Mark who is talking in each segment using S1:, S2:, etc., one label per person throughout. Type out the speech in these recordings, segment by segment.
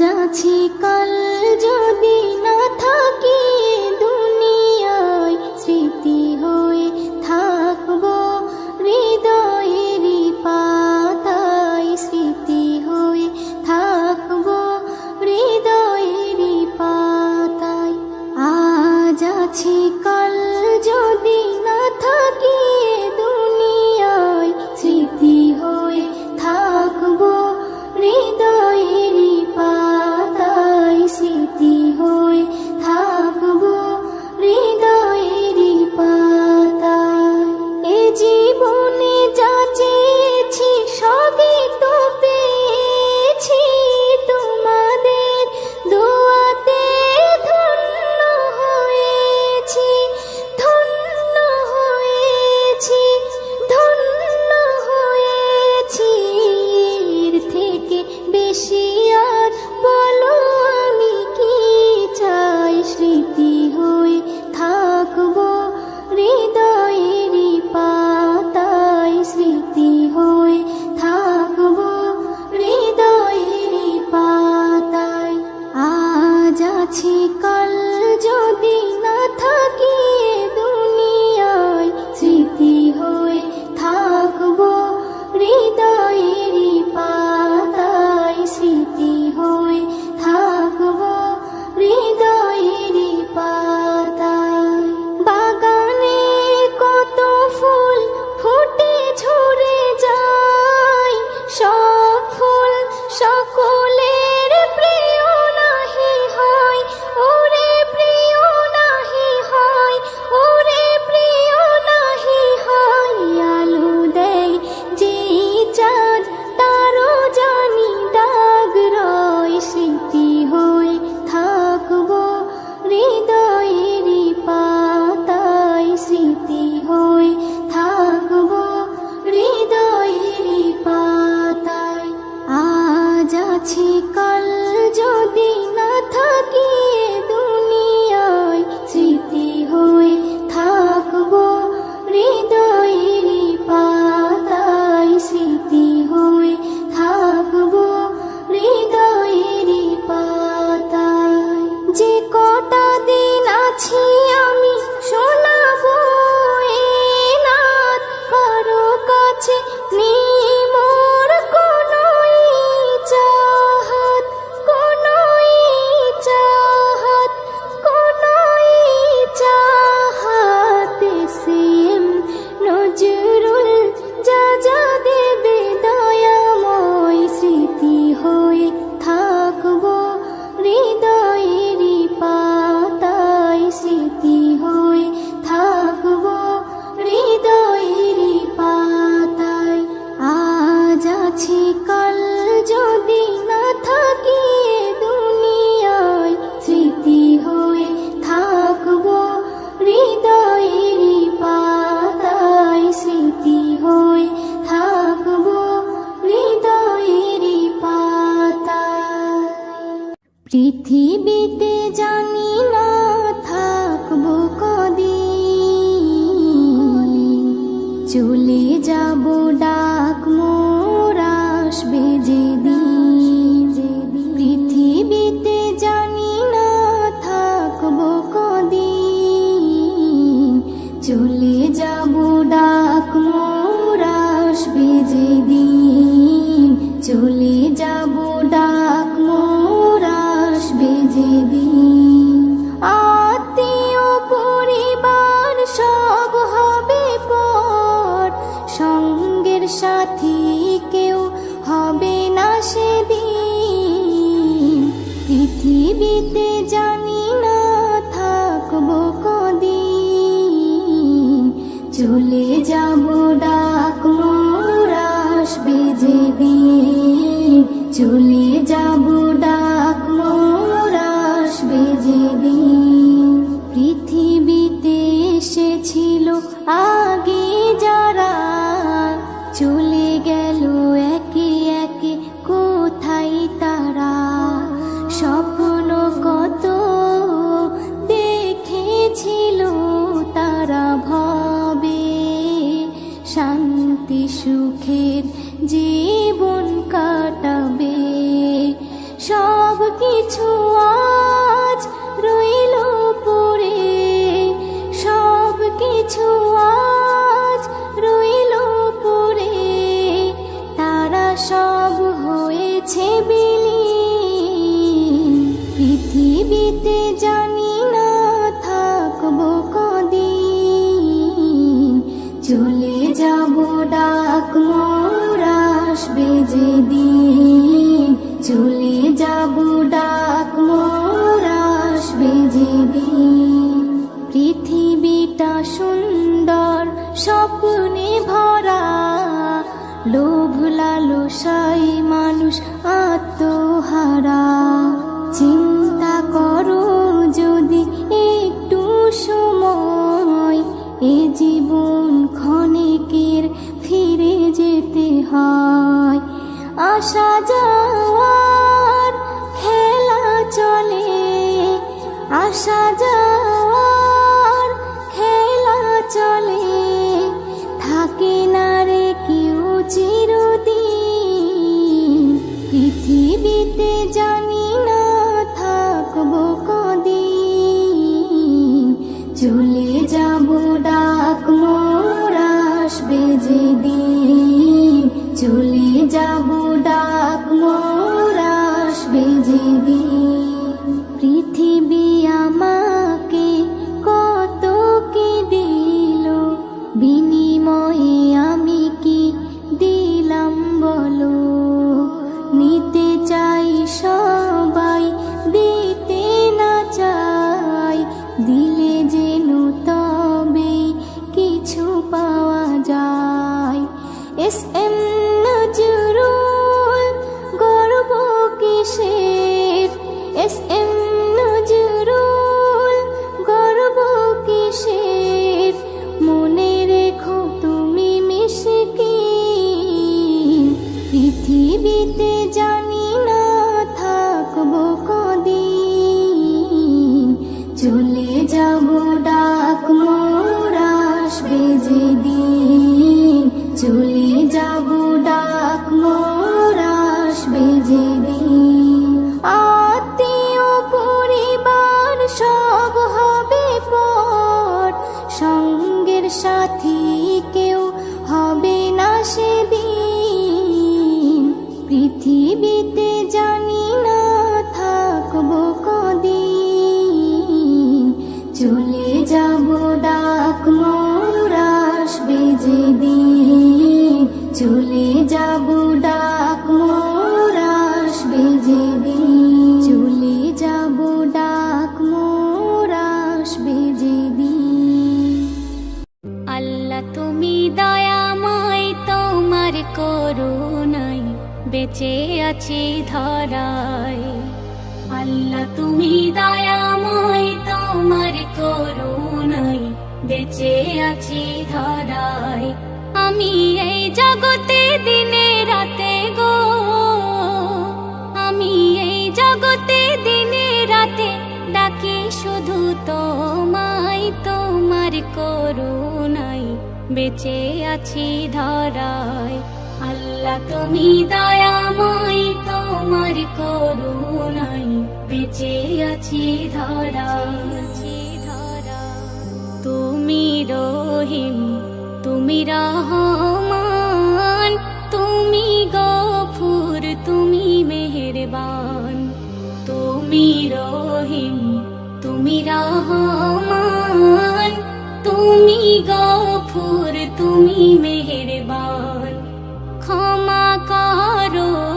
S1: আছি কাল যদি আসবে যেদিন চলে পৃথিবীতে
S2: যা তোমায়, তোমার করুণাই বেঁচে আছি ধরায়। আল্লাহ তুমি দয়াময়, তোমার করুণাই বেঁচে আছি ধরাছি ধরা তুমি রহিম, তুমি রহমান, তুমি গফুর, তুমি মেহেরবান। তুমি রহিম তুমি রহমান তুমি গফুর তুমি মেহেরবান। ক্ষমা করো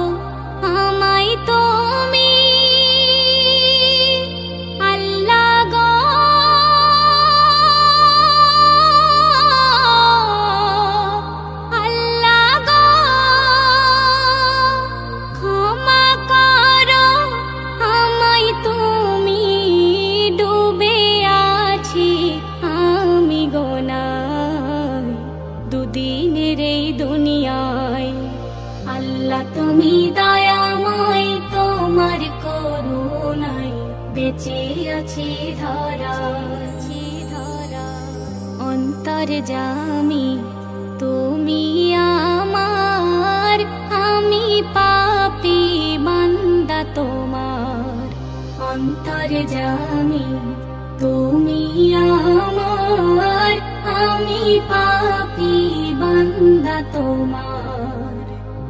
S2: আমি পাপি বান্দা তোমার।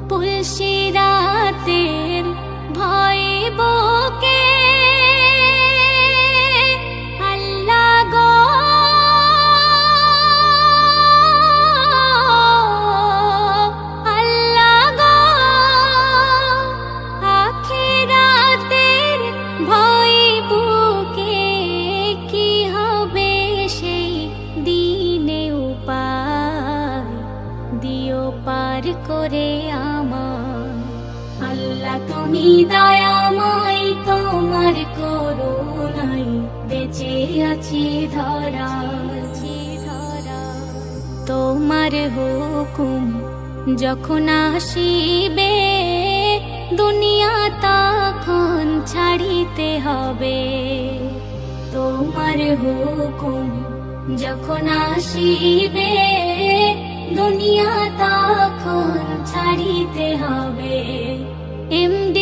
S2: পুলসি রাতের ভয় বকে দয়াময় তোমার করুণাই বেঁচে আছি ধরা। তোমার হুকুম যখন আসিবে, দুনিয়া তখন ছাড়িতে হবে। তোমার হুকুম যখন আসিবে, দুনিয়া তখন ছাড়িতে হবে। এমডি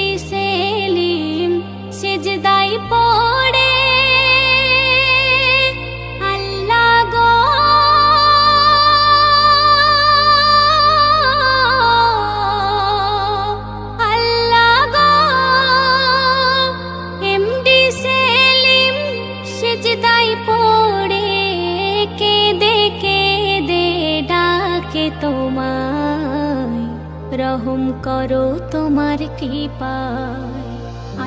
S2: তোমায়। রহম করো তোমার কৃপায়।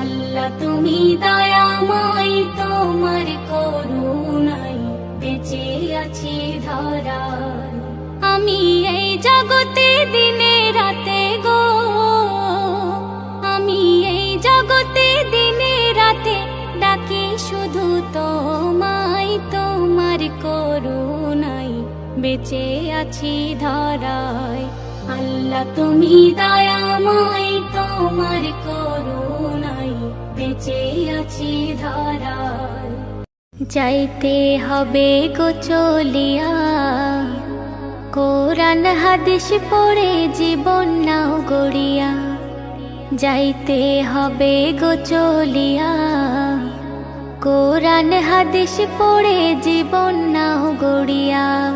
S2: আল্লাহ, তুমি দয়াময়, তোমার করুণাই বেঁচে আছি ধরায়। আমি এই জগতে দিনে রাতে গো, আমি এই জগতে দিনে রাতে ডাকি শুধু তোমায়, তোমার করুণাই বেঁচে আছি ধরায়। আল্লাহ, তুমি দয়াময়, তোমার করুণাই বেঁচে আছি ধরায় যাইতে হবে গো চলিয়া। কোরআন হাদিস পড়ে জীবন নাও গড়িয়া। যাইতে হবে গো চলিয়া। কোরআন হাদিস পড়ে জীবন নাও গড়িয়া।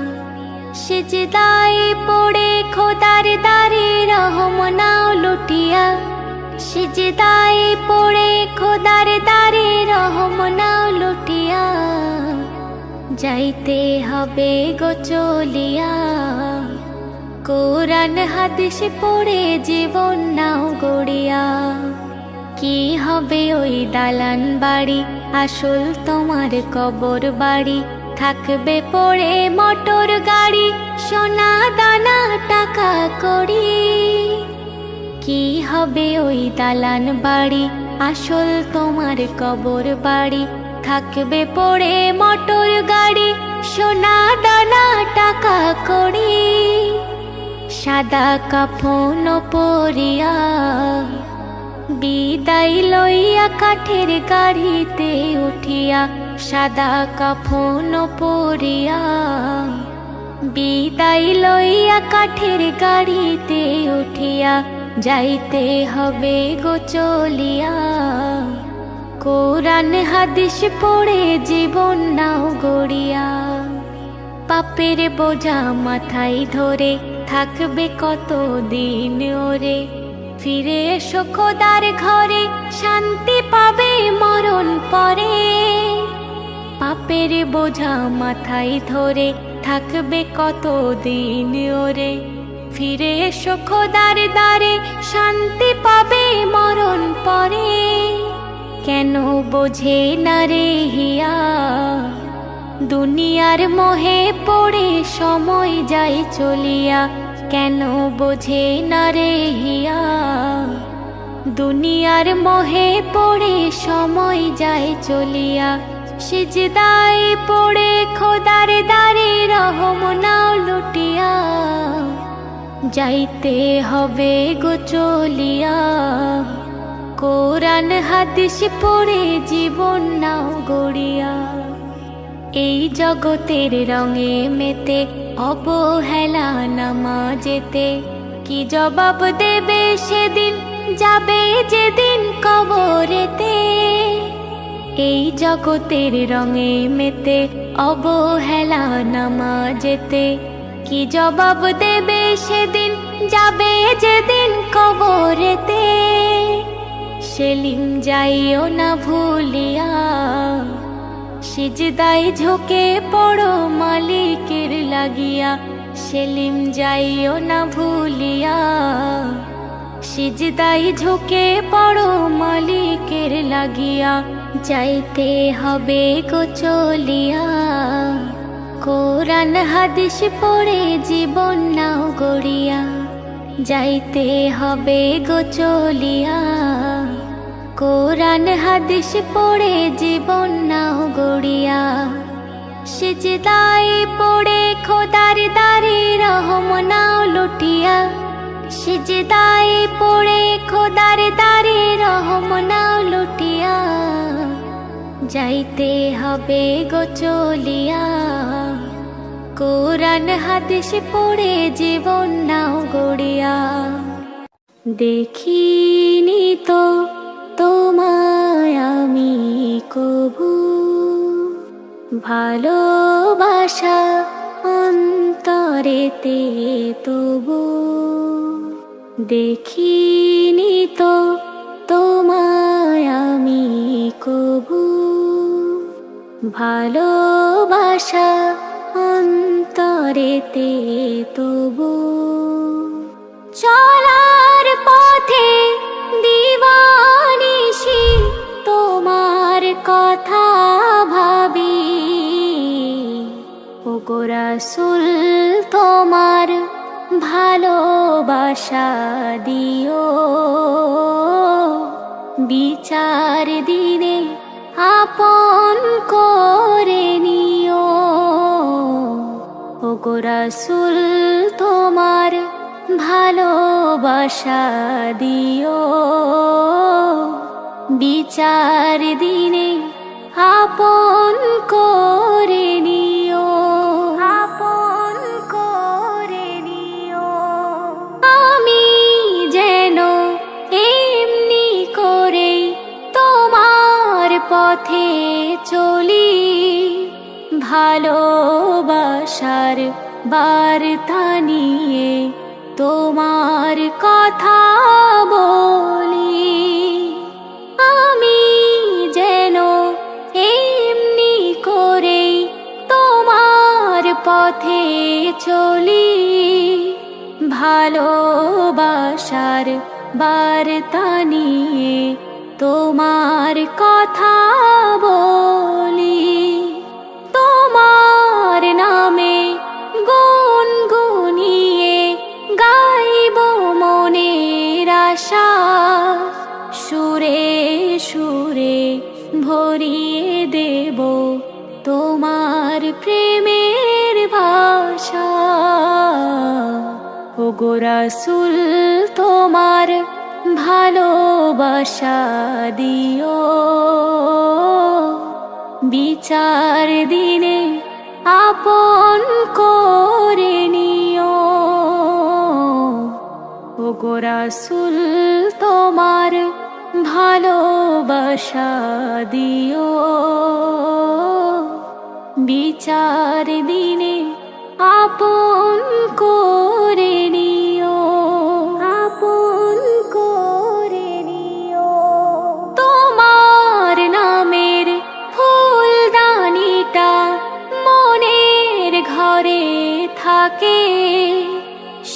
S2: সিজদাই পড়ে খোদার দারে রহম নাও লুটিয়া। সিজদাই পড়ে খোদার দারে রহম নাও লুটিয়া। যাইতে হবে গো চলিয়া। কোরআন হাদিস পড়ে জীবন নাও গড়িয়া। কি হবে ওই দালান বাড়ি? আসল তোমার কবর বাড়ি। থাকবে পড়ে মোটর গাড়ি। সোনা দানা টাকা করি কি হবে ওই দালান বাড়ি? আসল তোমার কবর বাড়ি। থাকবে পড়ে মোটর গাড়ি। সোনা দানা টাকা করি সাদা কাফন পরিয়া। বিদায় লইয়া কাঠের গাড়িতে উঠিয়া সাদা কাফন পরিয়া। বিদায় লইয়া কাঠের গাড়িতে উঠিয়া যাইতে হবে গো চলিয়া। কোরআন হাদিস পড়ে জীবন নাও গড়িয়া। পাপের বোঝা মাথায় ধরে থাকবে কত দিন ওরে। ফিরে এসো খোদার ঘরে, শান্তি পাবে মরণ পরে। পাপের বোঝা মাথায় ধরে থাকবে কত দিন ওরে। ফিরে এসো খোদার দ্বারে, শান্তি পাবে মরণ পরে। কেন বোঝে না রে হিয়া, দুনিয়ার মোহে পড়ে সময় যায় চলিয়া। কেন বোঝে না রে হিয়া, দুনিয়ার মোহে পড়ে সময় যায় চলিয়া। সিজদাই পড়ে খোদার দারে রহম নাও লুটিয়া। যাইতে হবে গো চলিয়া। কোরআন হাদিস পড়ে জীবন নাও গড়িয়া। এই জগতের রঙে মেতে অবহেলা নামা যেতে কি জবাব দেবে সেদিন? যাবে যেদিন কবরেতে। এই জগতের রঙে মেতে অবহেলা নামা যেতে কি জবাব দেবে সেদিন? যাবে যেদিন কবরেতে। সেলিম যাইও না ভুলিয়া সিজদাই ঝোঁকে পড়ো মালিকের লাগিয়া। সেলিম যাইও না ভুলিয়া সিজদাই ঝোঁকে পড়ো মালিকের লাগিয়া। যাইতে হবে গো চলিয়া। কোরআন হাদিস পড়ে জীবন নাও গড়িয়া। যাইতে হবে গো চলিয়া। কোরআন হাদিস পড়ে জীবন নাও গড়িয়া। সিজদাই পড়ে খোদার দারে রহম নাও লুটিয়া। সিজদাই পড়ে খোদার দারে রহম নাও লুটিয়া। যাইতে হবে গো চলিয়া। কোরআন হাদিস পড়ে জীবন নাও গড়িয়া। দেখিনি তো তোমায় আমি কবু। ভালোবাসা অন্তরেতে তবু। দেখিনি তো তোমায় আমি কবু। ভালোবাসা অন্তরেতে তবু চলার পথে দিবানিসি তোমার কথা ভাবি। ও গোরাসুল তোমার ভালোবাসা দিও। বিচার দিনে আপন করে গোরাসুল তোমার ভালোবাসা দিও। বিচার দিনে আপন করে নিও। আপন করে নিও। আমি যেন এমনি করে তোমার পথে চলি। ভালোবাসার বার্তা নিয়ে তোমার কথা বলি। আমি যেন এমনি করে তোমার পথে চলি। ভালোবাসার বার্তা নিয়ে তোমার কথা বলি। তোমার নামে গুন গুনিয়ে গাইব মনের আশা। সুরে সুরে ভরিয়ে দেব তোমার প্রেমের ভাষা। ও গোরাসুল তোমার ভালোবাসা দিও। বিচার দিনে আপন করে নিও। গোরাসুল তোমার ভালোবাসা দিও। বিচার দিনে আপন করে থাকে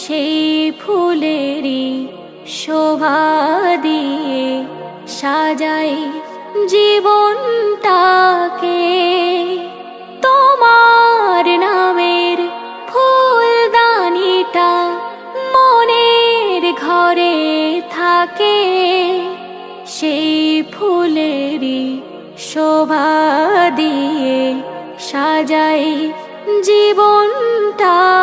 S2: সেই ফুলেরই শোভা দিয়ে সাজাই জীবনটাকে। তোমার নামের ফুলদানিটা মনের ঘরে থাকে, সেই ফুলেরই শোভা দিয়ে সাজাই জীবনটাকে,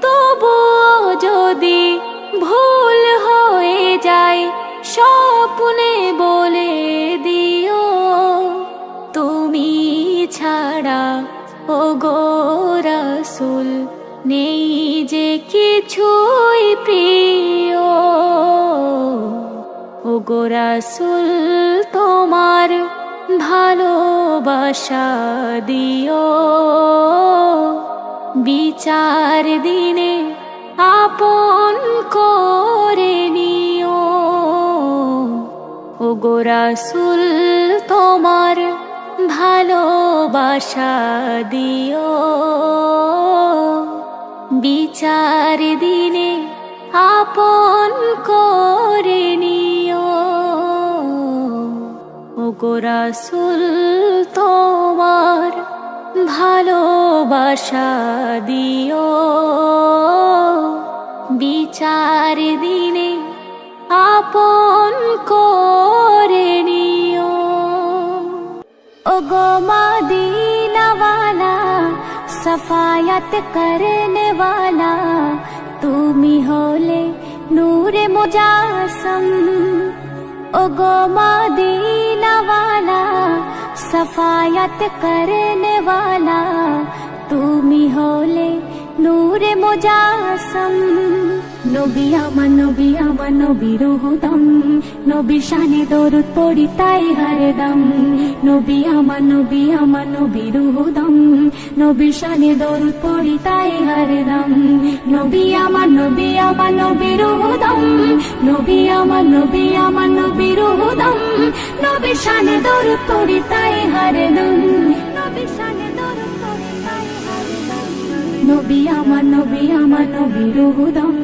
S2: তবুও যদি ভুল হয়ে যায়, স্বপ্নে বলে দিও, তুমি ছাড়া ও গোরাসুল নেই যে কিছুই প্রিয়। ও
S3: গোরাসুল তোমার ভালোবাসা দিও। বিচার দিনে আপন করে নিও। ও গোরাসুল তোমার ভালোবাসা দিও। বিচার দিনে আপন করে নিও। গোরাসুল তোমার ভালোবাসা দিও। বিচার দিনে আপন করে নিও।
S2: ও গো মাদিনাওয়ালা, সফায়াত করনে ওয়ালা তুমি হলে নূরে মুজাসম। ও গো মাদিনা सफायत करने वाला तुम होले नूर मुजासम। নবী আমার নবী আমার নবীর হুদম নবী শানে দরুদ পড়ি তাই হরদম নবী আমার নবী আমার নবীর হুদম নবী শানে দরুদ পড়ি তাই হরদম নবী আমার নবী আমার নবীর হুদম নবী আমার নবী আমার নবীর হুদম নবী শানে দরুদ পড়ি তাই নবী নবী আমার নবী আমার নবী হুদম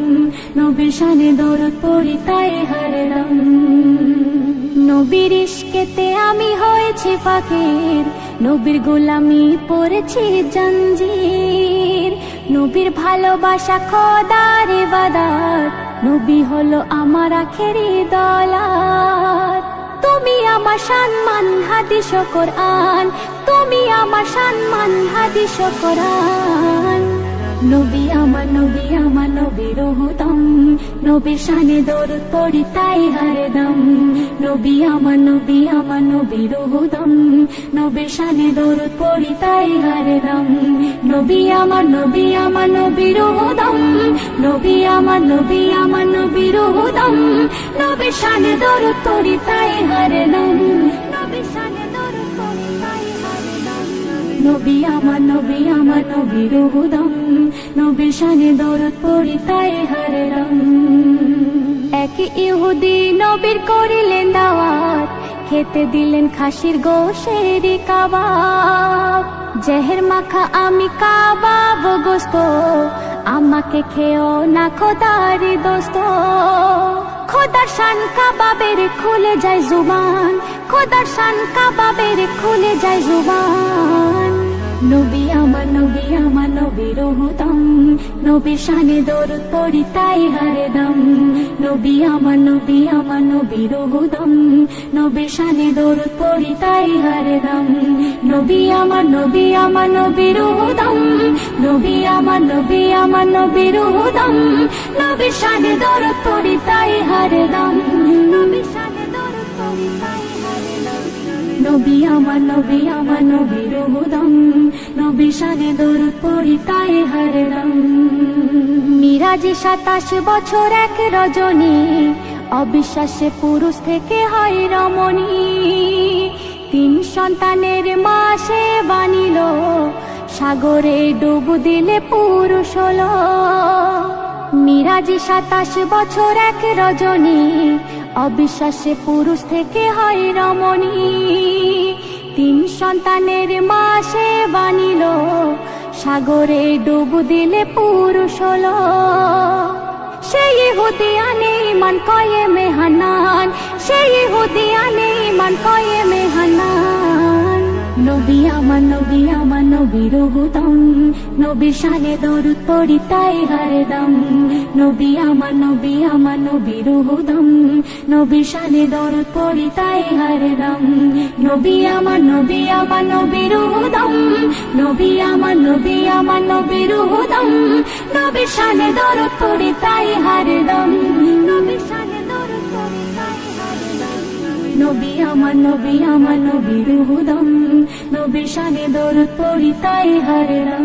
S2: নবী শানে দরদ পড়ি তাই হারদম নবীর ইশকেতে আমি হয়েছি ফাকির। নবীর গোলামি পড়েছি জঞ্জির। নবীর ভালোবাসা খোদার ইবাদত। নবী হলো আমার আখেরি দলাত তুমি আমার সম্মান, হাদিস কোরআন। তুমি আমার সম্মান, হাদিস কোরআন। নবী আমার নবী, আমার নবীর হুদম নবী শানে দরুদ পড়ি, তাই হরদম নবী আমার নবী, আমার নবীর হুদম নবী শানে দরুদ পড়ি, তাই হরদম নবী আমার নবী, আমার নবীর হুদম নবী আমার নবী, আমার নবীর হুদম নবী শানে দরুদ পড়ি, তাই হরদম নবী শানে তাই ইহুদি নবীর করিলেন দাওয়াত, খেতে দিলেন খাসির গোশের কাবাব। জেহের মাখা আমি কাবাব গোস্ত, আমাকে খেও না খোদারি দোস্ত। খোদার শান খুলে যায় জুবান, খোদার শান কাবাবের খুলে যায় জুবান। নবী আমার নবী, আমার নবীর হুদম নবী শানে দরুদ পড়ি, তাই হরদম নবী আমার নবী, আমার নবীর হুদম নবী শানে দরুদ পড়ি, তাই হরদম নবী আমার নবী, আমার নবীর হুদম নবী আমার নবী, আমার নবীর হুদম নবী শানে দরুদ পড়ি, তাই হরদম নবী নবী আমার নবী আমার নবী তাই হরদম মিরাজি সাতাশ বছর এক রজনী অবিশ্বাসে পুরুষ থেকে হয় রমণী। তিন সন্তানের মা সে বানিল, সাগরে ডুব দিলে পুরুষ মিরাজি সাতাশ বছর এক রজনী অবিশ্বাসে পুরুষ থেকে হয় রমণী। তিন সন্তানের মা সে বানিল। সাগরে ডুব দিলে পুরুষ হলো। সেই হুদিয়ানে মান কয়ে মেহানান। সেই হুদিয়ানে মান কয়ে মেহানান। নবী আমার নবী, আমার নবীর হুদম নবী শানে দরুদ পড়ি, তাই হরদম নবী আমার নবী, আমার নবীর হুদম নবী শানে দরুদ পড়ি, তাই হরদম নবী আমার নবী, আমার নবীর হুদম নবী আমার নবী, আমার নবীর হুদম নবী শানে দরুদ পড়ি, তাই হরদম নবী শানে নবী আমার নবী আমার নবীর হুদম নবী শানে দৌড় পড়ি তাই হরদম